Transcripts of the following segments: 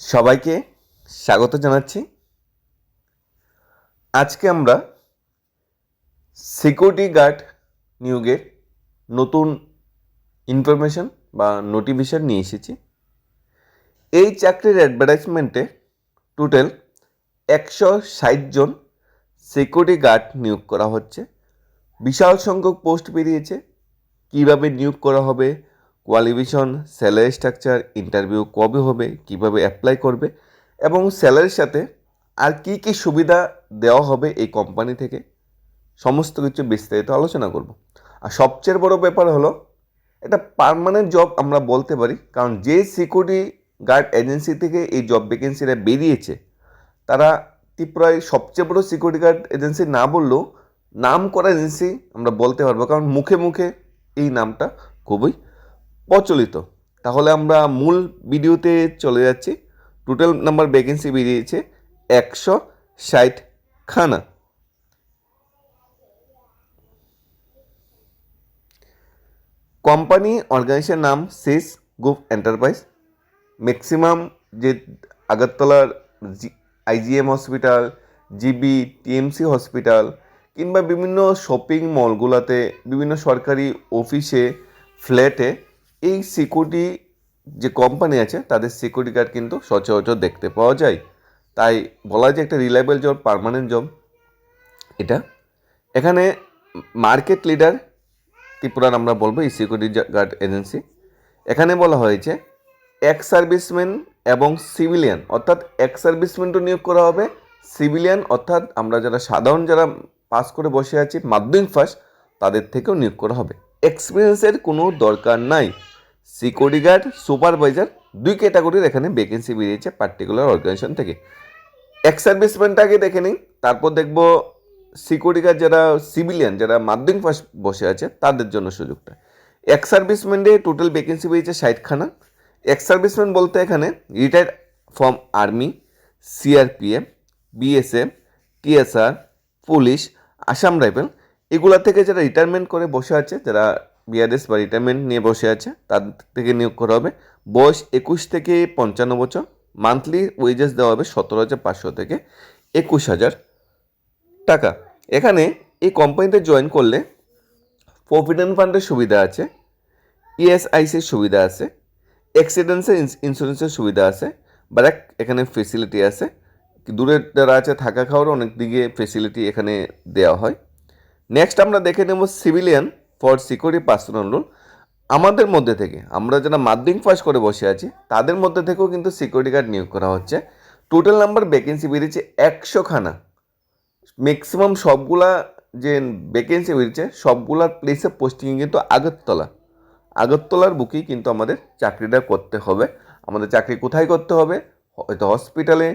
সবাইকে স্বাগত জানাচ্ছি। আজকে আমরা সিকিউরিটি গার্ড নিয়োগের নতুন ইনফরমেশন বা নোটিফিকেশন নিয়ে এসেছি। এই চাকরির অ্যাডভার্টাইজমেন্টে টোটাল একশো ষাট জন সিকিউরিটি গার্ড নিয়োগ করা হচ্ছে। বিশাল সংখ্যক পোস্ট বেরিয়েছে। কীভাবে নিয়োগ করা হবে? কোয়ালিফিকেশন স্যালারি স্ট্রাকচার ইন্টারভিউ কবে হবে, কীভাবে অ্যাপ্লাই করবে এবং স্যালারির সাথে আর কি কি সুবিধা দেওয়া হবে এই কোম্পানি থেকে, সমস্ত কিছু বিস্তারিত আলোচনা করব। আর সবচেয়ে বড় ব্যাপার হলো এটা পার্মানেন্ট জব আমরা বলতে পারি, কারণ যে সিকিউরিটি গার্ড এজেন্সি থেকে এই জব ভ্যাকেন্সিটা বেরিয়েছে, তারা ত্রিপুরায় সবচেয়ে বড় সিকিউরিটি গার্ড এজেন্সি না বললেও নাম করা এজেন্সি আমরা বলতে পারব, কারণ মুখে মুখে এই নামটা খুবই প্রচলিত। তাহলে আমরা মূল ভিডিওতে চলে যাচ্ছি। টোটাল নাম্বার ভ্যাকেন্সি বেরিয়েছে একশো ষাট খানা। কোম্পানি অর্গানাইজেশন নাম সিস গ্রুপ এন্টারপ্রাইজ। ম্যাক্সিমাম যে আগরতলার IGM hospital, GB TMC hospital কিংবা বিভিন্ন শপিং মলগুলোতে, বিভিন্ন সরকারি অফিসে, ফ্ল্যাটে এই সিকিউরিটি যে কোম্পানি আছে, তাদের সিকিউরিটি গার্ড কিন্তু সচরাচর দেখতে পাওয়া যায়। তাই বলা যায় একটা রিলায়েবল জব পার্মানেন্ট জব এটা এখানে মার্কেট লিডার ত্রিপুরার আমরা বলব, এই সিকিউরিটি গার্ড এজেন্সি এখানে বলা হয়েছে এক সার্ভিসম্যান এবং সিভিলিয়ান অর্থাৎ এক্স সার্ভিসম্যানও নিয়োগ করা হবে। সিভিলিয়ান অর্থাৎ আমরা যারা সাধারণ যারা পাস করে বসে আছি, মাধ্যমিক ফার্স্ট তাদের থেকেও নিয়োগ করা হবে। এক্সপিরিয়েন্সের কোনো দরকার নাই। সিকিউরিটি গার্ড, সুপারভাইজার, দুই ক্যাটাগরির এখানে ভ্যাকেন্সি বেরিয়েছে পার্টিকুলার অর্গানাইজেশন থেকে। এক্স সার্ভিসম্যানটা আগে দেখে নিই তারপর দেখব সিকিউরিটি গার্ড যারা সিভিলিয়ান যারা মাধ্যমিক ফার্স্ট বসে আছে, তাদের জন্য সুযোগটা। এক্স সার্ভিসম্যানে টোটাল ভ্যাকেন্সি বেরিয়েছে ষাটখানা। এক্স সার্ভিসম্যান বলতে এখানে retired from army CRPF BSF TSR police Assam rifle এগুলা থেকে যারা রিটায়ারমেন্ট করে বসে আছে, যারা বিআরএস বা রিটায়ারমেন্ট নিয়ে বসে আছে তাদের থেকে নিয়োগ করা হবে। বয়স একুশ থেকে পঞ্চান্ন বছর মান্থলি ওয়েজেস দেওয়া হবে সতেরো হাজার পাঁচশো থেকে একুশ হাজার টাকা। এখানে এই কোম্পানিতে জয়েন করলে প্রভিডেন্ট ফান্ডের সুবিধা আছে ইএসআইসির সুবিধা আছে অ্যাক্সিডেন্সের ইন্স্যুরেন্সের সুবিধা আছে ব্যারাক এখানে ফেসিলিটি আছে। দূরে যারা আছে, থাকা খাওয়ার অনেক দিকে ফেসিলিটি এখানে দেওয়া হয়। নেক্সট আমরা দেখে নেব civilian for security personal rule আমাদের মধ্যে থেকে, আমরা যারা মাধ্যমিক পাস করে বসে আছি, তাদের মধ্যে থেকেও কিন্তু সিকিউরিটি গার্ড নিয়োগ করা হচ্ছে। টোটাল নাম্বার ভ্যাকেন্সি বেরিয়েছে একশো খানা ম্যাক্সিমাম সবগুলা যে ভ্যাকেন্সি বেরিয়েছে সবগুলার প্লেসে পোস্টিং কিন্তু আগরতলা। আগরতলার বুকেই কিন্তু আমাদের চাকরিটা করতে হবে। আমাদের চাকরি কোথায় করতে হবে? হয়তো হসপিটালে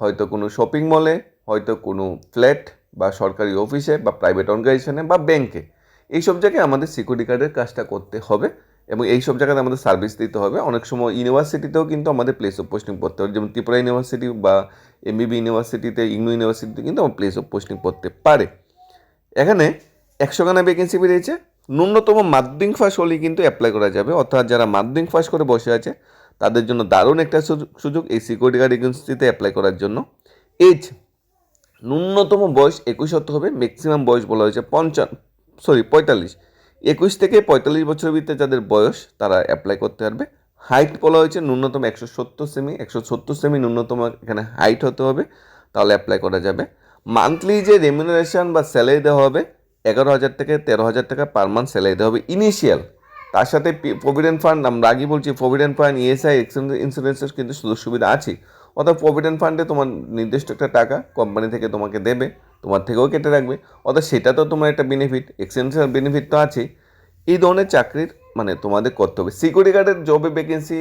হয়তো কোনো শপিং মলে হয়তো কোনো ফ্ল্যাট বা সরকারি অফিসে বা প্রাইভেট অর্গানাইজেশনে বা ব্যাংকে এইসব জায়গায় আমাদের সিকিউরিটি গার্ডের কাজটা করতে হবে এবং এই সব জায়গাতে আমাদের সার্ভিস দিতে হবে। অনেক সময় ইউনিভার্সিটিতেও কিন্তু আমাদের প্লেস অফ পোস্টিং পড়তে হবে যেমন ত্রিপুরা ইউনিভার্সিটি বা এমবিবি ইউনিভার্সিটিতে ইংনু ইউনিভার্সিটিতে কিন্তু আমার প্লেস অফ পোস্টিং পড়তে পারে। এখানে একশো খানা ভ্যাকেন্সি বেরিয়েছে। ন্যূনতম মাধ্যমিক ফার্স্ট হলেই কিন্তু অ্যাপ্লাই করা যাবে। অর্থাৎ যারা মাধ্যমিক ফার্স্ট করে বসে আছে, তাদের জন্য দারুণ একটা সুযোগ এই সিকিউরিটি গার্ড এজেন্সিতে অ্যাপ্লাই করার জন্য। এজ ন্যূনতম বয়স একুশ হতে হবে। ম্যাক্সিমাম বয়স বলা হয়েছে পঞ্চান্ন সরি, পঁয়তাল্লিশ। একুশ থেকে পঁয়তাল্লিশ বছরের ভিতরে যাদের বয়স, তারা অ্যাপ্লাই করতে পারবে। হাইট বলা হয়েছে ন্যূনতম একশো সত্তর সেমি একশো সত্তর সেমি ন্যূনতম এখানে হাইট হতে হবে, তাহলে অ্যাপ্লাই করা যাবে। মান্থলি যে রেমিনারেশন বা স্যালারি দেওয়া হবে, এগারো হাজার থেকে তেরো হাজার টাকা পার মান্থ স্যালারি দেওয়া হবে ইনিশিয়াল তার সাথে প্রভিডেন্ট ফান্ড আমরা আগে বলছি প্রভিডেন্ট ফান্ড ইএসআই ইন্স্যুরেন্সের কিন্তু সুযোগ সুবিধা আছে। অর্থাৎ প্রভিডেন্ট ফান্ডে তোমার নির্দিষ্ট একটা টাকা কোম্পানি থেকে তোমাকে দেবে। তোমার থেকেও কেটে রাখবে। অর্থাৎ সেটা তো তোমার একটা বেনিফিট এক্সচেঞ্জের বেনিফিট তো আছে এই ধরনের চাকরির মানে তোমাদের করতে হবে সিকিউরিটি গার্ডের জবে ভ্যাকেন্সি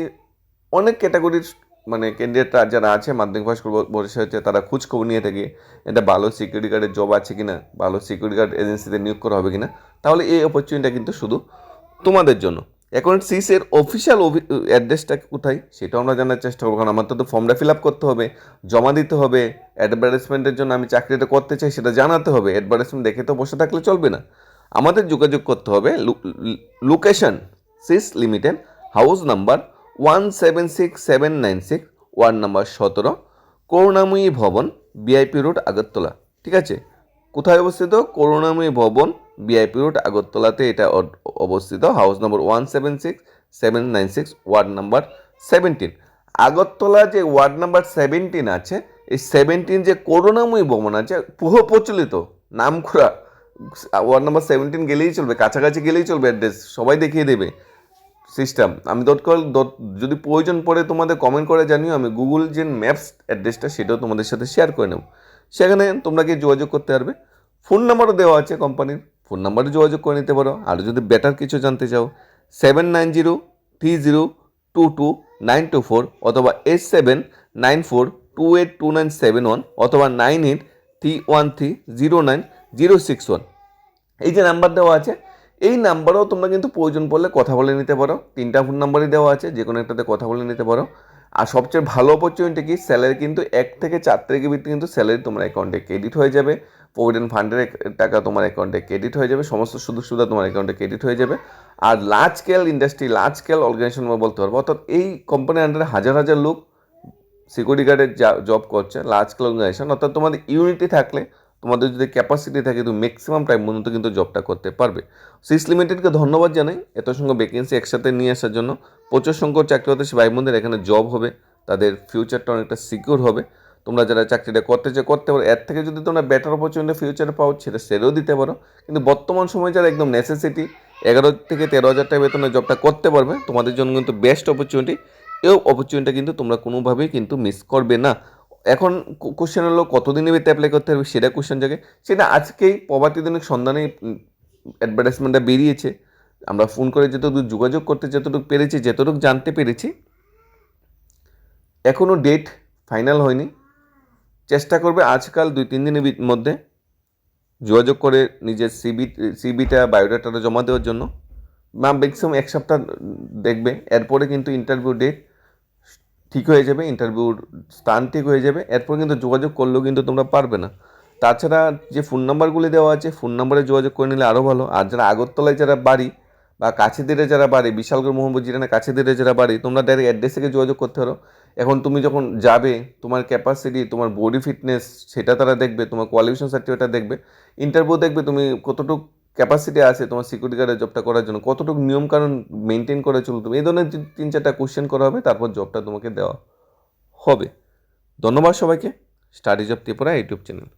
অনেক ক্যাটাগরির মানে ক্যান্ডিডেটরা যারা আছে, মাধ্যমিক পাস বসে হচ্ছে তারা খোঁজ খবর নিয়ে থাকে, এটা ভালো সিকিউরিটি গার্ডের জব আছে কি না ভালো সিকিউরিটি গার্ড এজেন্সিতে নিয়োগ করা হবে কি না তাহলে এই অপরচুনিটিটা কিন্তু শুধু তোমাদের জন্য। এখন সিসের অফিসিয়াল অ্যাড্রেসটা কোথায়, সেটাও আমরা জানার চেষ্টা করব। কারণ আমার তো ফর্মটা ফিল আপ করতে হবে, জমা দিতে হবে অ্যাডভার্টাইজমেন্টের জন্য আমি চাকরিটা করতে চাই, সেটা জানাতে হবে। অ্যাডভার্টাইজমেন্ট দেখে তো বসে থাকলে চলবে না। আমাদের যোগাযোগ করতে হবে location SIS limited house number one seven six seven nine six ward number সতেরো, করুণাময়ী ভবন বিআইপি রোড আগরতলা। ঠিক আছে? কোথায় অবস্থিত? করুণাময়ী ভবন বিআইপি রোড আগরতলাতে এটা অবস্থিত house number one seven six seven nine six ward number seventeen Agartala যে ওয়ার্ড নাম্বার সেভেন্টিন আছে, এই সেভেন্টিন যে করুণাময়ী ভবন আছে, পুরো প্রচলিত নাম করা ওয়ার্ড নাম্বার সেভেন্টিন গেলেই চলবে, কাছাকাছি গেলেই চলবে অ্যাড্রেস সবাই দেখিয়ে দেবে সিস্টেম আমি দৎকাল দত যদি প্রয়োজন পড়ে তোমাদের কমেন্ট করে জানিও, আমি গুগল যে ম্যাপস অ্যাড্রেসটা সেটাও তোমাদের সাথে শেয়ার করে নেব। সেখানে তোমরা গিয়ে যোগাযোগ করতে পারবে। ফোন নাম্বারও দেওয়া আছে কোম্পানির ফোন নাম্বারে যোগাযোগ করে নিতে পারো। আর যদি বেটার কিছু জানতে চাও seven nine zero three zero two two nine two four অথবা eight seven nine four two eight two nine seven one অথবা nine eight three one three zero nine zero six one এই যে number দেওয়া আছে, এই নাম্বারেও তোমরা কিন্তু প্রয়োজন পড়লে কথা বলে নিতে পারো। তিনটা ফোন নাম্বারই দেওয়া আছে যে কোনো একটাতে কথা বলে নিতে পারো। আর সবচেয়ে ভালো অপরচুনিটি কি? স্যালারি কিন্তু এক থেকে চার তারিখের ভিত্তি কিন্তু স্যালারি তোমার অ্যাকাউন্টে ক্রেডিট হয়ে যাবে। প্রভিডেন্ট ফান্ডের টাকা তোমার অ্যাকাউন্টে ক্রেডিট হয়ে যাবে, সমস্ত সুযোগ সুবিধা তোমার অ্যাকাউন্টে ক্রেডিট হয়ে যাবে। আর large scale industry large scale organisation বলতে পারব, অর্থাৎ এই কোম্পানির আন্ডারে হাজার হাজার লোক সিকিউরিটি গার্ডের জব করছে লার্জ স্কেল অর্গানাইজেশন অর্থাৎ তোমাদের ইউনিটি থাকলে, তোমাদের যদি ক্যাপাসিটি থাকে, তুমি ম্যাক্সিমাম টাইম পর্যন্ত কিন্তু জবটা করতে পারবে। সিস লিমিটেডকে ধন্যবাদ জানাই এত সংখ্যক ভ্যাকেন্সি একসাথে নিয়ে আসার জন্য। প্রচুর সংখ্যক চাকরি হতে ভাই বোনদের এখানে জব হবে, তাদের ফিউচারটা অনেকটা সিকিউর হবে। তোমরা যারা চাকরিটা করতে চাও, করতে পারো। এর থেকে যদি তোমরা বেটার অপরচুনিটি ফিউচারে পাও, সেটা সেরেও দিতে পারো। কিন্তু বর্তমান সময়ে যারা একদম নেসেসিটি এগারো থেকে তেরো হাজার টাকা বেতনে জবটা করতে পারবে, তোমাদের জন্য কিন্তু বেস্ট অপরচুনিটি এই অপরচুনিটিটা কিন্তু তোমরা কোনোভাবেই কিন্তু মিস করবে না। এখন কোশ্চেন হলো, কতদিনের ভিতরে অ্যাপ্লাই করতে হবে? সেটা কোশ্চেন জাগে। সেটা আজকেই প্রভাতী দৈনিক সন্ধানে অ্যাডভার্টাইজমেন্টটা বেরিয়েছে। আমরা ফোন করে যতটুকু যোগাযোগ করতে, যতটুকু পেরেছি, যতটুকু জানতে পেরেছি এখনও ডেট ফাইনাল হয়নি। চেষ্টা করবে আজকাল দুই, তিন দিনের মধ্যে যোগাযোগ করে নিজের সিবি সিবিটা বায়োডাটাটা জমা দেওয়ার জন্য। বা ম্যাক্সিমাম এক সপ্তাহ দেখবে। এরপরে কিন্তু ইন্টারভিউ ডেট ঠিক হয়ে যাবে ইন্টারভিউর স্থান ঠিক হয়ে যাবে। এরপর কিন্তু যোগাযোগ করলেও কিন্তু তোমরা পারবে না। তাছাড়া যে ফোন নাম্বারগুলি দেওয়া আছে ফোন নাম্বারে যোগাযোগ করে নিলে আরও ভালো। আর যারা আগরতলায় যারা বাড়ি বা কাছে দিলে যারা বাড়ি, বিশালগড় মোহাম্মদ জিরানে কাছে দিলে যারা বাড়ি, তোমরা ডাইরেক্ট অ্যাড্রেস থেকে যোগাযোগ করতে পারো। এখন তুমি যখন যাবে, তোমার ক্যাপাসিটি তোমার বডি ফিটনেস সেটা তারা দেখবে, তোমার কোয়ালিফিকেশন সার্টিফিকেটটা দেখবে। ইন্টারভিউ দেখবে তুমি কতটুকু ক্যাপাসিটি আছে তোমার সিকিউরিটি গার্ডের জবটা করার জন্য, কতটুকু নিয়মকানুন মেনটেন করে চলো তুমি এই ধরনের তিন চারটা কোশ্চেন করা হবে, তারপর জবটা তোমাকে দেওয়া হবে। ধন্যবাদ সবাইকে। Study job Tripura YouTube channel.